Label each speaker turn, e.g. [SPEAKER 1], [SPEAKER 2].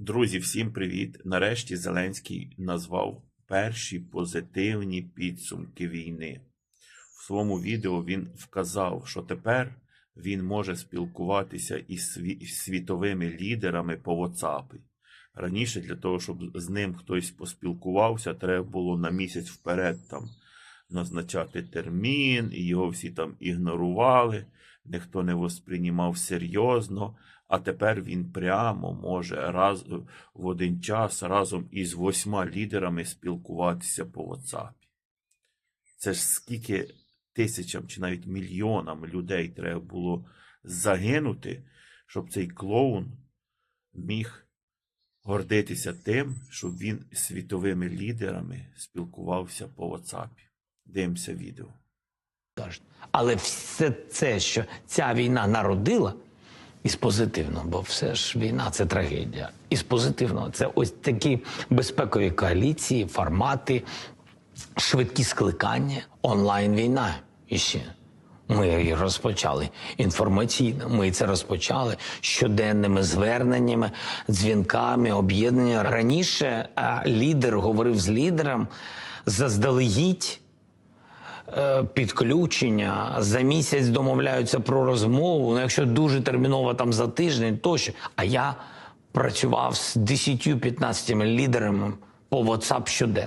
[SPEAKER 1] Друзі, всім привіт! Нарешті Зеленський назвав перші позитивні підсумки війни. В своєму відео він вказав, що тепер він може спілкуватися із світовими лідерами по WhatsApp. Раніше для того, щоб з ним хтось поспілкувався, треба було на місяць вперед там назначати термін, і його всі там ігнорували, ніхто не восприймав серйозно. А тепер він прямо може раз в один час разом із восьма лідерами спілкуватися по WhatsApp. Це ж скільки тисячам чи навіть мільйонам людей треба було загинути, щоб цей клоун міг гордитися тим, щоб він світовими лідерами спілкувався по WhatsApp. Дивимося відео.
[SPEAKER 2] Але все це, що ця війна народила, із позитивного, бо все ж війна це трагедія. Із позитивного це ось такі безпекові коаліції, формати, швидкі скликання, онлайн-війна іще. Ми її розпочали інформаційно. Ми це розпочали щоденними зверненнями, дзвінками, об'єднання. Раніше лідер говорив з лідером заздалегідь е, підключення, за місяць домовляються про розмову. Ну, якщо дуже терміново там за тиждень, тощо. А я працював з 10-15 лідерами по WhatsApp щоденно.